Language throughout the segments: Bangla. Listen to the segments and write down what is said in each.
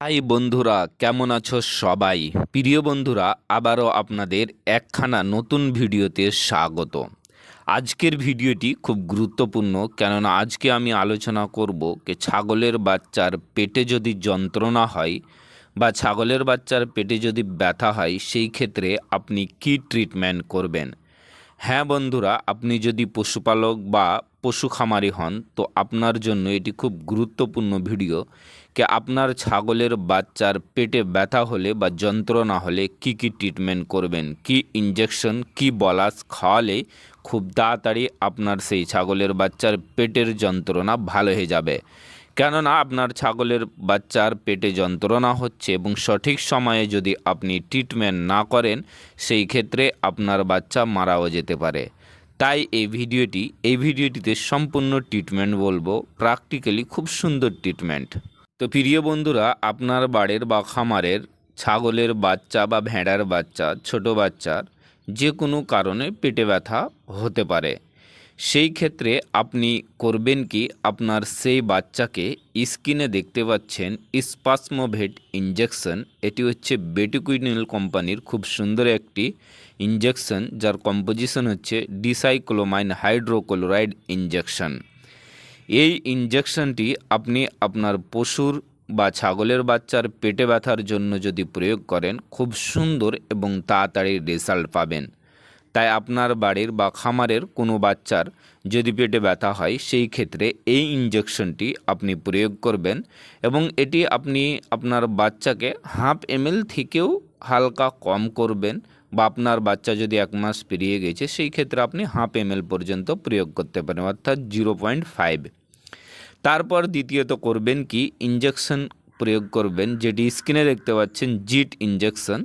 হাই বন্ধুরা, কেমন আছো সবাই? প্রিয় বন্ধুরা, আবারও আপনাদের একখানা নতুন ভিডিওতে স্বাগত। আজকের ভিডিওটি খুব গুরুত্বপূর্ণ, কেননা আজকে আমি আলোচনা করব যে ছাগলের বাচ্চার পেটে যদি যন্ত্রণা হয় বা ছাগলের বাচ্চার পেটে যদি ব্যথা হয়, সেই ক্ষেত্রে আপনি কি ট্রিটমেন্ট করবেন? হ্যাঁ বন্ধুরা, আপনি যদি পশুপালক বা পশু খামারি হন, তো আপনার জন্য এটি খুব গুরুত্বপূর্ণ ভিডিও কে আপনার ছাগলের বাচ্চার পেটে ব্যথা হলে বা যন্ত্রণা হলে কি কি ট্রিটমেন্ট করবেন, কি ইঞ্জেকশন কি বলাস খাওয়ালে খুব তাড়াতাড়ি আপনার সেই ছাগলের বাচ্চার পেটের যন্ত্রণা ভালো হয়ে যাবে। কেননা আপনার ছাগলের বাচ্চার পেটে যন্ত্রণা হচ্ছে এবং সঠিক সময়ে যদি আপনি ট্রিটমেন্ট না করেন, সেই ক্ষেত্রে আপনার বাচ্চা মারাও যেতে পারে। তাই এই ভিডিওটি, এই ভিডিওটিতে সম্পূর্ণ ট্রিটমেন্ট বলব। প্র্যাকটিক্যালি খুব সুন্দর ট্রিটমেন্ট তো প্রিয় বন্ধুরা, আপনার বাড়ির বা খামারের, ছাগলের বাচ্চা বা ভেড়ার বাচ্চা, ছোট বাচ্চার যে কোনো কারণে পেটে ব্যথা হতে পারে। সেই ক্ষেত্রে আপনি করবেন কি, আপনার সেই বাচ্চাকে স্কিনে দেখতে পাচ্ছেন স্পাসমোভেট ইঞ্জেকশন এটি হচ্ছে বেটিকুইনিল কোম্পানির খুব সুন্দর একটি ইঞ্জেকশন যার কম্পোজিশন হচ্ছে ডিসাইক্লোমাইন হাইড্রোক্লোরাইড ইঞ্জেকশন এই ইঞ্জেকশনটি আপনি আপনার পশুর বা ছাগলের বাচ্চার পেটে ব্যথার জন্য যদি প্রয়োগ করেন, খুব সুন্দর এবং তাড়াতাড়ি রেজাল্ট পাবেন। তাই আপনার বাড়ির বা খামারের কোনো বাচ্চার যদি পেটে ব্যথা হয়, সেই ক্ষেত্রে এই ইঞ্জেকশনটি আপনি প্রয়োগ করবেন এবং এটি আপনি আপনার বাচ্চাকে হাফ এমএল থেকেও হালকা কম করবেন বা আপনার বাচ্চা যদি এক মাস পেরিয়ে গেছে, সেই ক্ষেত্রে আপনি হাফ এমএল পর্যন্ত প্রয়োগ করতে পারেন, অর্থাৎ জিরো পয়েন্ট ফাইভ। তারপর দ্বিতীয়ত করবেন কি ইঞ্জেকশন প্রয়োগ করবেন, যেটি স্ক্রিনে দেখতে পাচ্ছেন জিট ইঞ্জেকশন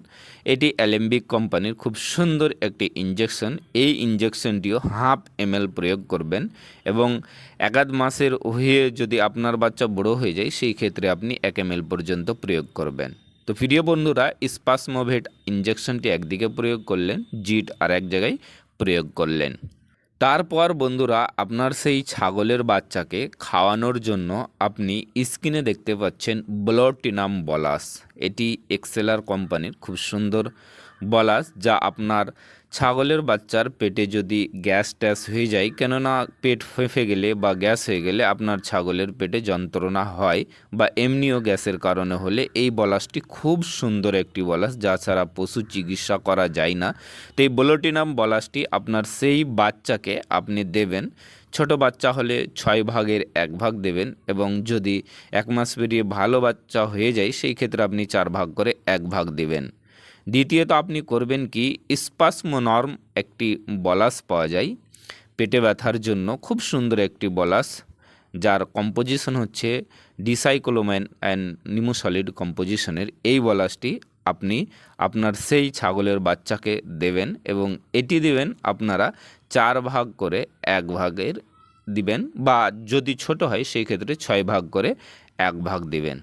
এটি অ্যালেম্বিক কোম্পানির খুব সুন্দর একটি ইঞ্জেকশন এই ইঞ্জেকশনটিও হাফ এমএল প্রয়োগ করবেন এবং একাধ মাসের হয়ে যদি আপনার বাচ্চা বড় হয়ে যায়, সেই ক্ষেত্রে আপনি এক এমএল পর্যন্ত প্রয়োগ করবেন। তো প্রিয় বন্ধুরা, স্পাসমোভেট ইঞ্জেকশনটি একদিকে প্রয়োগ করলেন, জিট আর এক জায়গায় প্রয়োগ করলেন। তারপর বন্ধুরা, আপনার সেই ছাগলের বাচ্চাকে খাওয়ানোর জন্য আপনি স্ক্রিনে দেখতে পাচ্ছেন ব্লড টিনাম বলাস। এটি এক্সেলার কোম্পানির খুব সুন্দর বলাস, যা আপনার ছাগলের বাচ্চার পেটে যদি গ্যাস ট্যাস হয়ে যায়, কেননা পেট ফেঁফে গেলে বা গ্যাস হয়ে গেলে আপনার ছাগলের পেটে যন্ত্রণা হয় বা এমনিও গ্যাসের কারণে হলে, এই বলাসটি খুব সুন্দর একটি বলাস, যা ছাড়া পশু চিকিৎসা করা যায় না। তো এই ব্লোটিনাম বলাসটি আপনার সেই বাচ্চাকে আপনি দেবেন। ছোট বাচ্চা হলে ছয় ভাগের এক ভাগ দেবেন এবং যদি এক মাস পেরিয়ে ভালো বাচ্চা হয়ে যায়, সেই ক্ষেত্রে আপনি চার ভাগ করে এক ভাগ দেবেন। দ্বিতীয়ত আপনি করবেন কি, স্পাসমোনর্ম একটি বলাস পাওয়া যায় পেটে ব্যথার জন্য, খুব সুন্দর একটি বলাস, যার কম্পোজিশন হচ্ছে ডিসাইক্লোম্যান অ্যান্ড নিমোসলিড কম্পোজিশনের এই বলাসটি আপনি আপনার সেই ছাগলের বাচ্চাকে দেবেন এবং এটি দেবেন আপনারা চার ভাগ করে এক ভাগের দিবেন বা যদি ছোট হয় সেই ক্ষেত্রে ছয় ভাগ করে এক ভাগ দিবেন।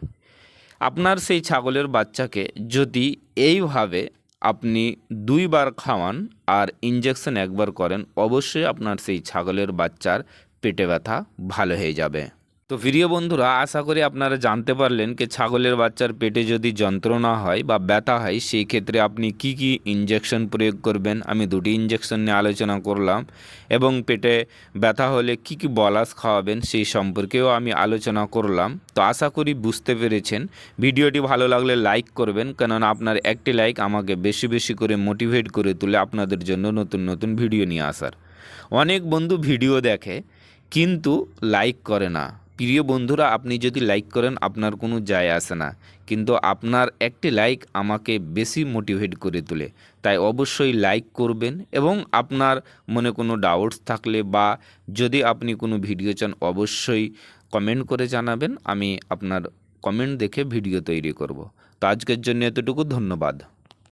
আপনার সেই ছাগলের বাচ্চাকে যদি এইভাবে আপনি দুইবার খাওয়ান আর ইঞ্জেকশন একবার করেন, অবশ্যই আপনার সেই ছাগলের বাচ্চার পেটে ব্যথা ভালো হয়ে যাবে। তো প্রিয় বন্ধুরা, আশা করি আপনারা জানতে পারলেন যে ছাগলের বাচ্চার পেটে যদি যন্ত্রণা হয় বা ব্যথা হয়, সেই ক্ষেত্রে আপনি কি কি ইঞ্জেকশন প্রয়োগ করবেন? আমি দুটি ইঞ্জেকশন নিয়ে আলোচনা করলাম এবং পেটে ব্যথা হলে কি কি বলাস খাওয়াবেন সেই সম্পর্কেও আমি আলোচনা করলাম। তো আশা করি বুঝতে পেরেছেন। ভিডিওটি ভালো লাগলে লাইক করবেন, কেননা আপনার একটি লাইক আমাকে বেশি বেশি করে মোটিভেট করে তুলে আপনাদের জন্য নতুন নতুন ভিডিও নিয়ে আসার। অনেক বন্ধু ভিডিও দেখে, কিন্তু লাইক করে না। প্রিয় বন্ধুরা, আপনি যদি লাইক করেন, আপনার কোনো যায় আসে না। কিন্তু আপনার একটি লাইক আমাকে বেশি মোটিভেট করে তোলে। তাই অবশ্যই লাইক করবেন এবং আপনার মনে কোনো ডাউটস থাকলে বা যদি আপনি কোনো ভিডিও চান, অবশ্যই কমেন্ট করে জানাবেন। আমি আপনার কমেন্ট দেখে ভিডিও তৈরি করব। তো আজকের জন্য এতটুকু। ধন্যবাদ।